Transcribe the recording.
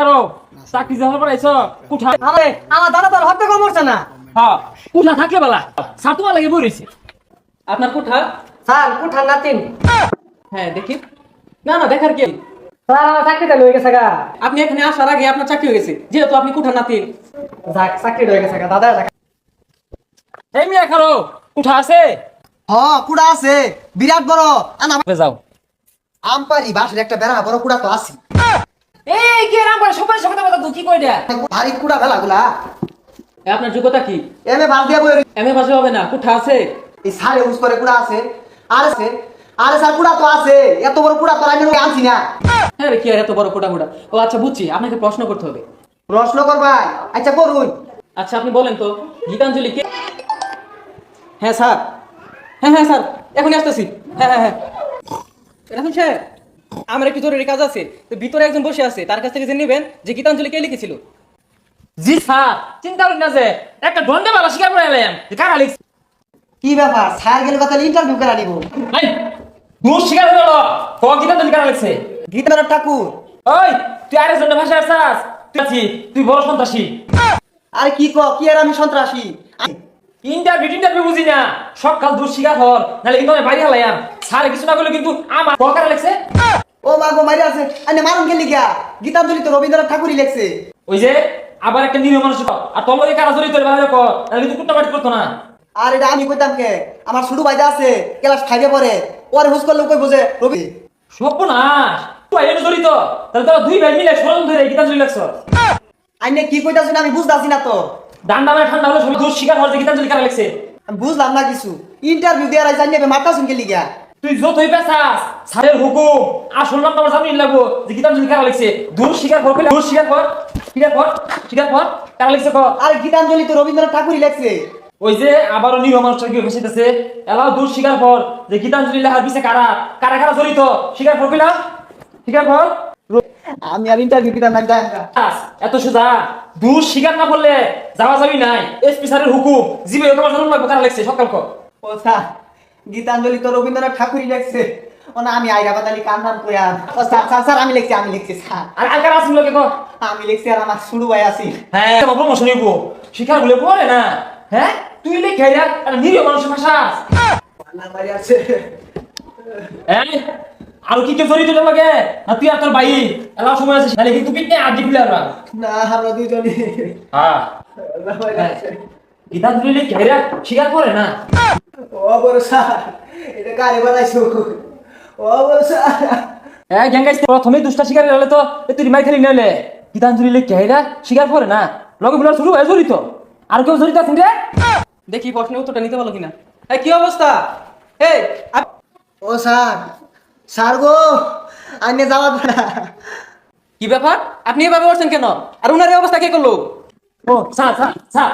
খারো চাকরি যাওয়ার পর আইছো কুঠা আরে আমার দাদা তোর হত্যা না। হ্যাঁ কুঠা থাকলে বেলা। তোমার লাগে বই রয়েছে আপনার কোঠা? স্যার কুঠার নাতিন। হ্যাঁ দেখি। না না দেখার কি? স্যার আমার চাকরিটা লয়ে গেছে গা। আপনি এখানে আসার আগে আপনার চাকরি হয়ে গেছে। যেহেতু আপনি কোঠা নাতিন। যাক চাকরি লয়ে গেছে গা দাদা এই মিয়া খারো কুঠা আছে? হ কুড়া আছে। বিরাট বড়। আনা যাও। আমপারি বাসের একটা বেড়া বড় কুড়া তো আছে এই কি রাম করে সবাই কথা কই দেয়া? ভারী কুড়া ভেলা গুলা। এ, আপনার যোগ্যতা কি? এমএ বাস দিয়ে বই এম এ পাশে হবে না কোঠা আছে। এই সারে ইউজ করে কুড়া আছে। আর আছে আরে স্যার কুড়া তো আছে। এত বড় কুড়া তো আমি আনছি না। হ্যাঁ কি এত বড় কোটা কোটা ও আচ্ছা বুঝছি। আপনাকে প্রশ্ন করতে হবে। প্রশ্ন করবাই আচ্ছা করুন। আচ্ছা আপনি বলেন তো গীতাঞ্জলি কে? হ্যাঁ স্যার। হ্যাঁ হ্যাঁ স্যার। এখনই আসতেছি। হ্যাঁ হ্যাঁ হ্যাঁ। রাহুল স্যার আমার একটু জরুরি কাজ আছে তো ভিতরে একজন বসে আছে তার কাছ থেকে জেনে নেবেন যে গীতাঞ্জলি কে লিখেছিল। জি স্যার চিন্তা করেন না যে একটা ডন্ডে বালা শিকার করে এলাম। যে কারা লিখছে? কি ব্যাপার? স্যার গেলে কথা ইন্টারভিউ করে নিব এই দূর শিকার হয়ে গেল। ক গীতা তুমি কারা লিখছে? ঠাকুর। ওই তুই আরেক জনের ভাষা আসাস তুই তুই বড় সন্ত্রাসী। আরে কি ক কি আর আমি সন্ত্রাসী? ইন্টারভিউ ইন্টারভিউ বুঝি না। সকাল দূর শিকার হর নাহলে কিন্তু আমি বাইরে হালাইয়াম স্যার কিছু না করলে কিন্তু আমার ক কারা লিখছে? ও মা গো মারি আছে। আরে মারুন গেলি গিয়া গীতাঞ্জলি তো রবীন্দ্রনাথ ঠাকুরই লেখছে। ওই যে আবার একটা নিরীহ মানুষ ক। আর তোর লগে কারা জড়িত ভালো ক নাহলে কিন্তু কুট্টাবাটি করতো না। আর এটা আমি কইতাম কে? আমার ছোট ভাইটা আছে ক্লাস ফাইভে পড়ে। ওর হুস করলে কই বোঝে রবি সর্বনাশ! তুই এনে জড়িত। তাহলে তোরা দুই ভাই মিলে সরম ধরে গীতাঞ্জলি লেখছ। আইনে কি কইতাছেন আমি বুঝতাছি না তো। ডান্ডা মানে ঠান্ডা হলে সবাই দূর শিকার হওয়ার যে গীতাঞ্জলি কারা লিখছে? আমি বুঝলাম না কিছু। ইন্টারভিউ দেওয়ার আই জানি মাথা শুনকে লিগা? তুই যতই পেছাস স্যারের হুকুম। আসল নাম তোমার জামিন লাগবো। যে গীতাঞ্জলি কারা লিখছে? দূর শিকার কর দূর শিকার কর। শিকার কর শিকার কর। কারা লিখছে কর? আর গীতাঞ্জলি তো রবীন্দ্রনাথ ঠাকুরই লেখছে। ওই যে আবারও নিরীহ মানুষটা কি ফেসেছে এলাও দূর শিকার কর যে গীতাঞ্জলি লেখার পিছে কারা? কারা কারা জড়িত? শিকার কর পেলাম শিকার কর। আমি আর ইন্টারভিউ দিতাম না এত সোজা। দূর শিকার না করলে যাওয়া যাবি নাই। এসপি স্যারের হুকুম। জিবে তোমার জানুন লাগবে কারা লিখছে? সকাল কর। ও স্যার গীতাঞ্জলি তো রবীন্দ্রনাথ ঠাকুরই লেখছে। ও না আমি আইরা বাতালি কার নাম ও স্যার স্যার স্যার আমি লিখছি আমি লিখছি স্যার। আর কারা লোকে কর? আমি লিখছি আর আমার শুরু ভাই আছি। হ্যাঁ তোমার প্রমোশন হইব শিকার বলে পড়ে না। হ্যাঁ? তুই লেখে আর নিরীহ মানুষের ভাষা আছে। হ্যাঁ? আর কি কেউ জড়িত লাগে না তুই আর তোর ভাই? এলাও সময় আছে কিন্তু খুলে আর না। আমরা দুজনই। হ্যাঁ। মারি আছে। গীতাঞ্জলি লেখে শিকার করে না? ও বড় স্যার এটা কারে বানাইছো? ও বড় স্যার। হ্যাঁ গ্যাঙ্গাইস প্রথমে দুষ্টা শিকার হলে তো তুই মাই খালি নিলে। করে না? লগে বুলার শুরু হয়ে জড়িত। আর কেউ জড়িত আছেন রে? দেখি প্রশ্নের উত্তরটা নিতে পারল কিনা। এই কি অবস্থা? এই ও স্যার স্যার গো আইনে যাওয়া কি ব্যাপার? আপনি এভাবে করছেন কেন? আর উনার অবস্থা কে করল? ও স্যার স্যার স্যার।